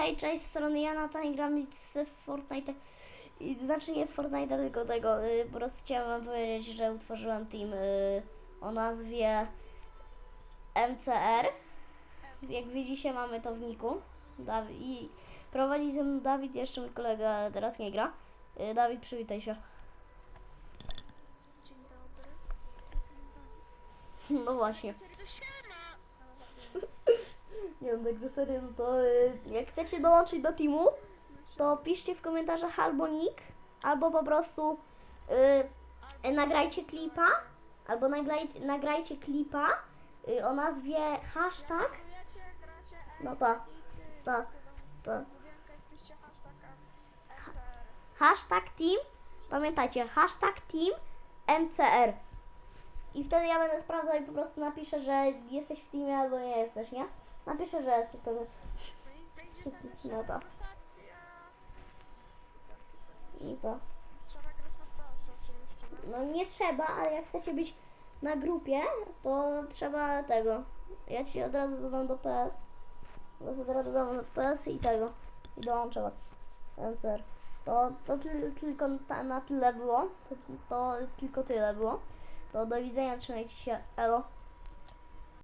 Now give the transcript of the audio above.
Hej, cześć, z strony Jana, tutaj gramy z Fortnite. I, znaczy nie w Fortnite, tylko tego. Y, po prostu chciałem wam powiedzieć, że utworzyłem team y, o nazwie MCR. Jak widzicie, mamy to w niku. Dawi- I prowadzi ze mną Dawid, jeszcze mój kolega ale teraz nie gra. Y, Dawid, przywitaj się. Dzień dobry. Jestem Dawid. No właśnie. Serio, to! Nie wiem, tak serio, no to y, jak chcecie dołączyć do teamu, to piszcie w komentarzach albo nick, albo po prostu y, nagrajcie klipa, albo nagrajcie, nagrajcie klipa y, o nazwie hashtag, No tak, tak, tak. Hashtag team, pamiętajcie, hashtag team MCR. I wtedy ja będę sprawdzał i po prostu napiszę, że jesteś w teamie albo nie jesteś, nie? Napiszę, że jesteś wtedy. No to. I to. No. Nie trzeba, ale jak chcecie być na grupie, to trzeba tego. Ja ci od razu dodam do PS. Was od razu dodam do PS i tego. I dołączę was. MCR. To, to ty, tylko ta, na tyle było. To, to tylko tyle było. To do widzenia, trzymajcie się. Elo.